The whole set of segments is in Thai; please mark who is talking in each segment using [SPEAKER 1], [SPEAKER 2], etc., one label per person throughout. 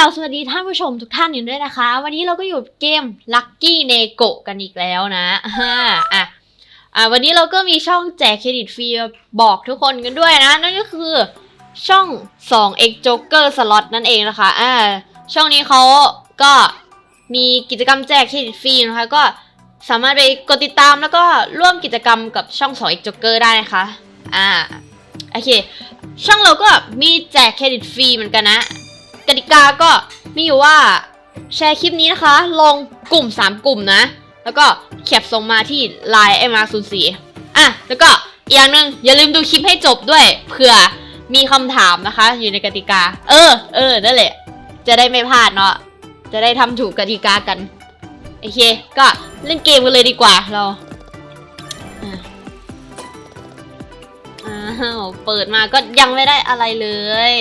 [SPEAKER 1] ล่าวสวัสดีท่านผู้ชมทุกท่านอยู่ด้วยนะคะ วันนี้เราก็อยู่เกม Lucky n e g o กันอีกแล้วนะอ่าอะอะวันนี้เราก็มีช่องแจกเครดิตฟรีบอกทุกคนกันด้วยนะ นั่นก็คือช่อง 2x Joker Slot นั่นเองนะคะอ่าช่องนี้เขาก็มีกิจกรรมแจกเครดิตฟรีนะคะก็สามารถไปกดติดตามแล้วก็ร่วมกิจกรรมกับช่อง 2x Joker ได้นะคะอ่าโอเค ช่องเราก็มีแจกเครดิตฟรีเหมือนกันนะ กติกาก็มีอยู่ว่าแชร์คลิปนี้นะคะ ลงกลุ่ม 3 กลุ่มนะ แล้วก็แคปส่งมาที่ Line m r 0 4อะ แล้วก็อีกอย่างหนึ่งอย่าลืมดูคลิปให้จบด้วยเผื่อมีคำถามนะคะ อยู่ในกติกา เออ เออ นั่นแหละ จะได้ไม่พลาดเนาะ จะได้ทำถูกกติกากัน โอเค ก็เล่นเกมกันเลยดีกว่าเราอ้าวเปิดมาก็ยังไม่ได้อะไรเลย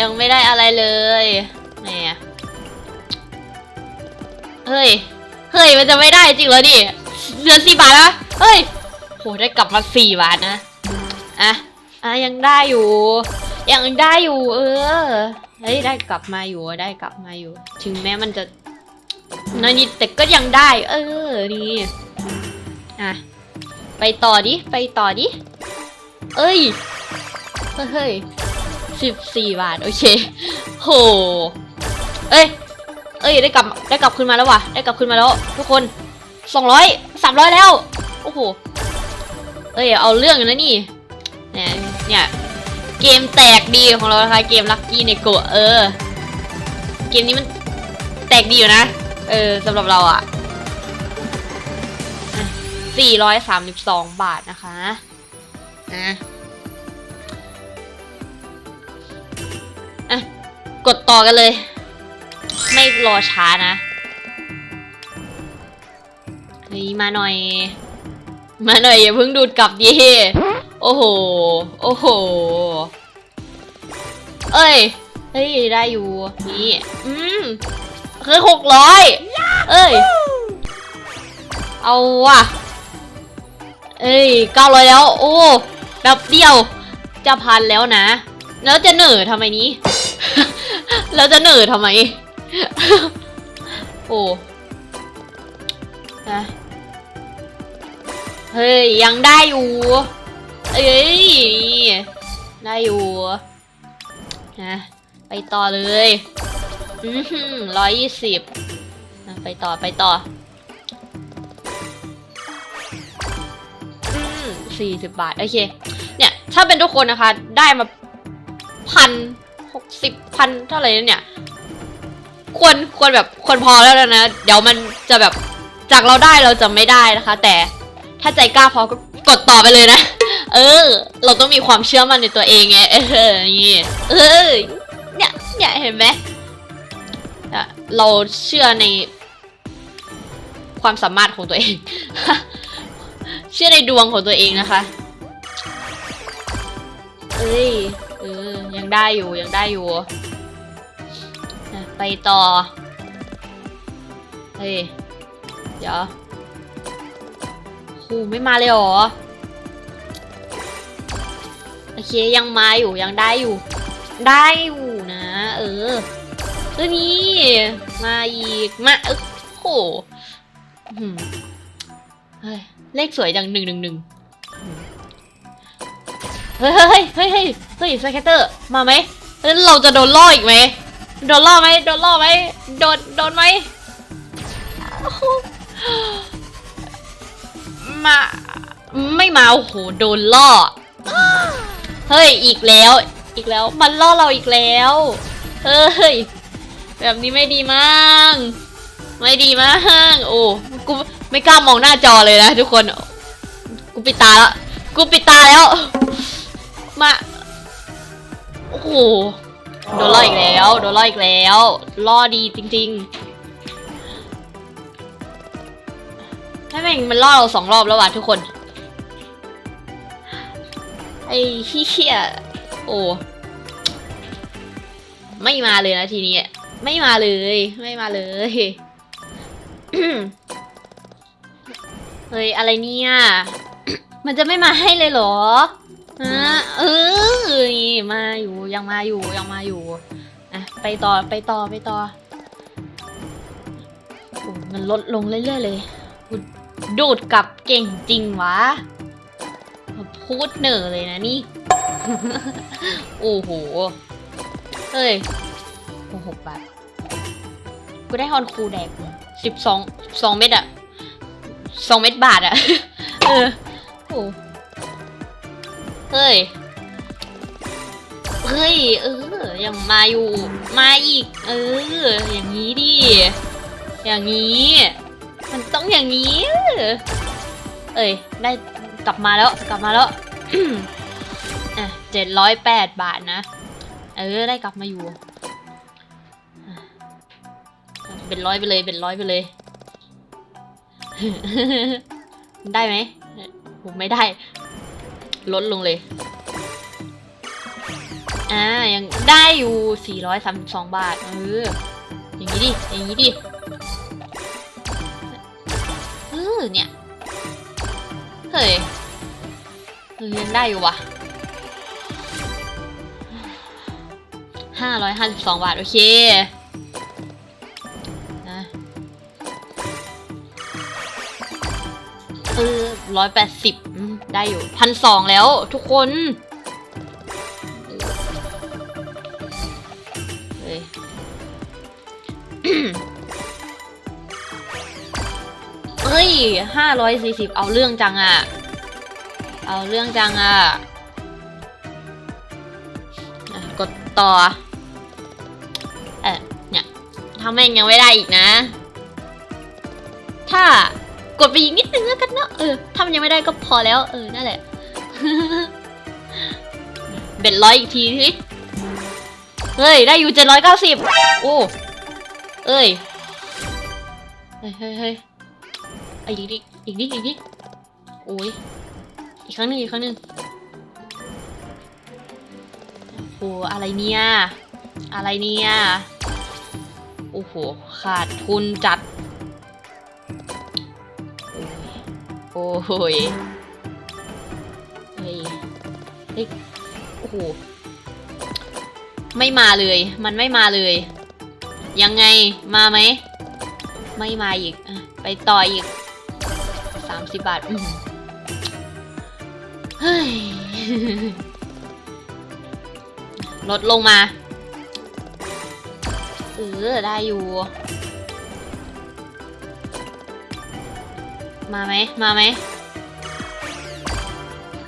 [SPEAKER 1] ยังไม่ได้อะไรเลยแหมเฮ้ย เฮ้ย มันจะไม่ได้จริงเหรอนี่เดือนสี่บาทนะเฮ้ยโหได้กลับมาสี่บาทนะ อะ อะ ยังได้อยู่ ยังได้อยู่ เออ เฮ้ย ได้กลับมาอยู่ ได้กลับมาอยู่ ถึงแม้มันจะน้อยนิดแต่ก็ยังได้ เออ นี่ อะ ไปต่อดิ ไปต่อดิ เอ้ย เฮ้ย สิบสี่บาท โอเค โห เอ้ย เอ้ย ได้กลับ ได้กลับคืนมาแล้วว่ะ ได้กลับคืนมาแล้ว ทุกคนสองร้อยสามร้อยแล้ว โอ้โห เอ้ย เอาเรื่องอยู่นะนี่ เนี่ยเนี่ยเกมแตกดีของเรานะคะ เกมลัคกี้ในโกเออ เกมนี้มันแตกดีอยู่นะ เออสำหรับเราอะสี่ร้อยสามสิบสองบาทนะคะ อะอะ กดต่อกันเลย ไม่รอช้านะเฮ้ยมาหน่อย มาหน่อยอย่าเพิ่งดูดกลับดิโอ้โห โอ้โห เอ้ย เฮ้ย ได้อยู่ นี่ อืมคือหกร้อยเอ้ย เอาว่ะ เอ้ยเก้าร้อยแล้ว โอ้แบบเดียว จะพันแล้วนะ แล้วจะเหนื่อทำไมนี้ แล้วจะเหน่อทำไม โอ้นะเฮ้ย ยังได้อยู่ เอ้ย ได้อยู่นะไปต่อเลยอืมร้อยยี่สิบไปต่อไปต่อสี่สิบบาท โอเค เนี่ย ถ้าเป็นทุกคนนะคะ ได้มาพันหกสิบ พันเท่าไหร่เนี่ย ควรควรแบบควรพอแล้วนะ เดี๋ยวมันจะแบบจากเราได้เราจะไม่ได้นะคะ แต่ถ้าใจกล้าพอก็กดต่อไปเลยนะ เออ เราต้องมีความเชื่อมั่นในตัวเองไงเออนี่เออเนี่ยเนี่ยเห็นไหมเราเชื่อในความสามารถของตัวเอง เชื่อในดวงของตัวเองนะคะ เอ้ย เออ ยังได้อยู่ ยังได้อยู่ ไปต่อ เฮ้ย เดี๋ยวโหไม่มาเลยหรอ โอเคยังมาอยู่ยังได้อยู่ ได้อยู่นะ เออเออนี่มาอีก มาเออโหเฮ้ยเลขสวยจังหนึ่งหนึ่งหนึ่งเฮ้ยเฮ้ยเฮ้ยเฮ้ยเฮ้ยสแคตเตอร์ มาไหม เราจะโดนล่ออีกไหม โดนล่อไหมโดนล่อไหมโดนโดนไหมโอ้โหมา ไม่มาโอ้โหโดนล่อ เฮ้ยอีกแล้ว อีกแล้ว มันล่อเราอีกแล้ว เฮ้ย แบบนี้ไม่ดีมั้งไม่ดีมั้งโอ้กูไม่กล้ามองหน้าจอเลยนะทุกคน กูปิดตาแล้ว กูปิดตาแล้ว มา โอ้โห โดนล่ออีกแล้ว โดนล่ออีกแล้วล่อดีจริงๆให้แม่งมันล่อเราสองรอบแล้วว่ะทุกคน ไอ้เหี้ยโอ้ไม่มาเลยนะทีนี้ไม่มาเลย ไม่มาเลยเฮ้ยอะไรเนี่ย มันจะไม่มาให้เลยเหรอ ฮะ เออ มาอยู่ยังมาอยู่ยังมาอยู่อะไปต่อไปต่อไปต่อโอ้มันลดลงเรื่อยๆเลยกูดูดกลับเก่งจริงวะพูดเหน่อเลยนะนี่ โอ้โหเฮ้ยโอ้หกบาทกูได้ฮอนคูแดกสิบสองสองเม็ดอะสองเม็ดบาทอะเออโอ้เฮ้ย เฮ้ย เออ ยังมาอยู่ มาอีก เออ อย่างนี้ดิ อย่างนี้ มันต้องอย่างนี้ เอ้ย ได้กลับมาแล้ว กลับมาแล้วอะเจ็ดร้อยแปดบาทนะ เออ ได้กลับมาอยู่ เป็นร้อยไปเลย เป็นร้อยไปเลย ได้ไหมผมไม่ได้ ลดลงเลย อ่ายังได้อยู่ 432 บาทเอออย่างนี้ดิ อย่างนี้ดิเออเนี่ย เฮ้ยเออยังได้อยู่วะ552บาท โอเคนะเออร้อยแปดสิบได้อยู่พันสองแล้วทุกคน ห้าร้อยสี่สิบเอาเรื่องจังอะเอาเรื่องจังอะกดต่อ เออเนี่ยทำแม่งยังไม่ได้อีกนะ ถ้ากดไปอีกนิดนึงแล้วกันเนาะ เออถ้ามันยังไม่ได้ก็พอแล้ว เออ นั่นแหละ เบ็ดร้อยอีกทีสิเฮ้ย ได้อยู่เจ็ดร้อยเก้าสิบโอ้ เอ้ย เฮ้ยเฮ้ย เฮ้อีกดิอีกดิอีกดิโอ้ยอีกครั้งหนึ่งอีกครั้งหนึ่งโอ้โหอะไรเนี่ย อะไรเนี่ย โอ้โห ขาดทุนจัด โอ้โหยเฮ้ยเฮ้ยโอ้โห ไม่มาเลย มันไม่มาเลย ยังไง มาไหม ไม่มาอีก ไปต่ออีก สามสิบบาทอื้อหือเฮ้ยลดลงมา เออ ได้อยู่ มาไหม มาไหม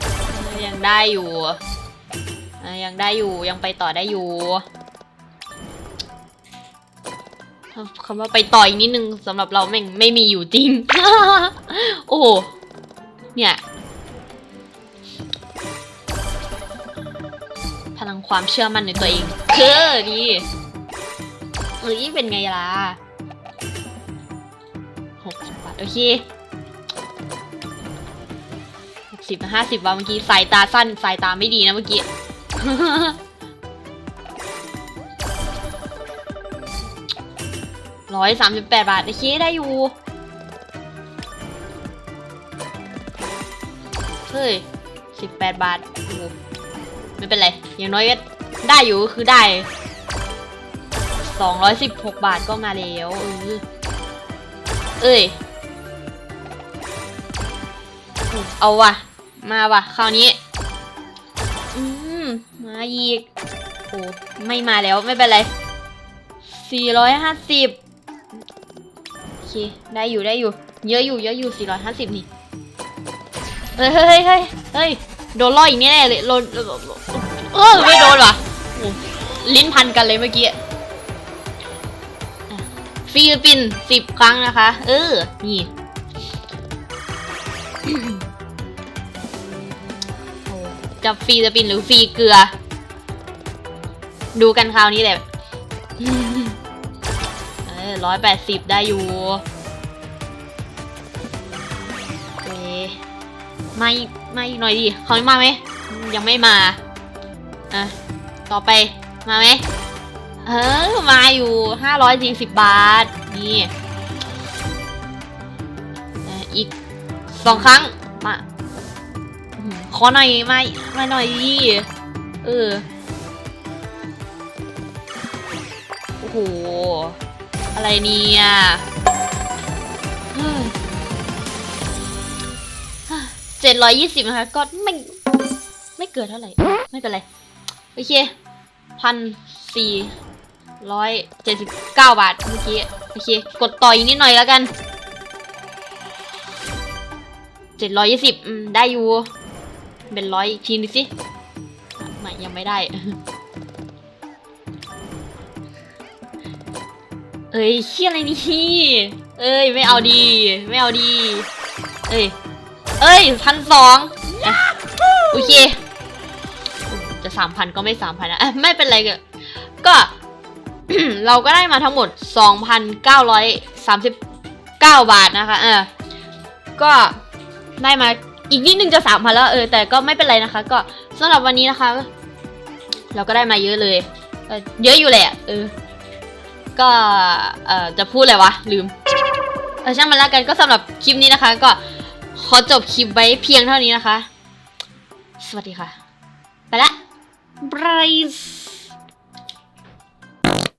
[SPEAKER 1] เออยังได้อยู่อะยังได้อยู่ ยังไปต่อได้อยู่คำว่าไปต่ออีกนิดนึงสำหรับเราไม่งไม่มีอยู่จริง โอ้เนี่ย พลังความเชื่อมั่นในตัวเองเออดีเอ้ยเป็นไงล่ะหกสิบบาทโอเคหกสิบห้าสิบว่าเมื่อกี้สายตาสั้นสายตาไม่ดีนะเมื่อกี้ร้อยสามสิบแปดบาทโอเคได้อยู่ เฮ้ยสิบแปดบาทโอ้ไม่เป็นไร อย่างน้อยก็ได้อยู่ก็คือได้สองร้อยสิบหกบาทก็มาแล้วเออเอ้ย เอาว่ะ มาว่ะ คราวนี้ อืม มาอีก โอ้ไม่มาแล้วไม่เป็นไรสี่ร้อยห้าสิบโอเค ได้อยู่ได้อยู่ เยอะอยู่เยอะอยู่สี่ร้อยห้าสิบนี่ เฮ้ยเฮ้ยเฮ้ยเฮ้ยโดนล่ออีกแน่เลยโดนเออไม่โดนว่ะโอ้ลิ้นพันกันเลยเมื่อกี้ฟิลิปปินสิบครั้งนะคะ เออ นี่จะฟรีสปินหรือฟีเกลือ ดูกันคราวนี้แหละเออร้อยแปดสิบได้อยู่ เอ้ไม่ไม่หน่อยดิเขาไม่มาไหมยังไม่มาอะต่อไปมาไหมเออมาอยู่ห้าร้อยสี่สิบบาทนี่อีกสองครั้งมาขอหน่อยไม่ไม่หน่อยดิเออโอ้โหอะไรเนี่ย เจ็ดร้อยยี่สิบนะคะ ก็ไม่ไม่เกินเท่าไหร่ ไม่เป็นไร โอเคพันสี่ร้อยเจ็ดสิบเก้าบาทเมื่อกี้ โอเค กดต่ออีกนิดหน่อยแล้วกันเจ็ดร้อยยี่สิบได้อยู่ เป็นร้อยอีกทีนึงสิไม่ยังไม่ได้เอ้ยเชี่ยอะไรนี่ เอ้ย ไม่เอาดี ไม่เอาดี เอ้ย เอ้ยพันสองโอเค จะสามพันก็ไม่สามพันนะไม่เป็นไรก็ก็เราก็ได้มาทั้งหมดสองพันเก้าร้อยสามสิบเก้าบาทนะคะเออก็ได้มาอีกนิดนึงจะสามพันแล้วเออแต่ก็ไม่เป็นไรนะคะ ก็สำหรับวันนี้นะคะ เราก็ได้มาเยอะเลย เยอะอยู่แหละเออก็เออจะพูดอะไรวะลืมเออช่างมันแล้วกันก็สำหรับคลิปนี้นะคะ ก็ ขอจบคลิปไว้เพียงเท่านี้นะคะ สวัสดีค่ะ ไปละบราย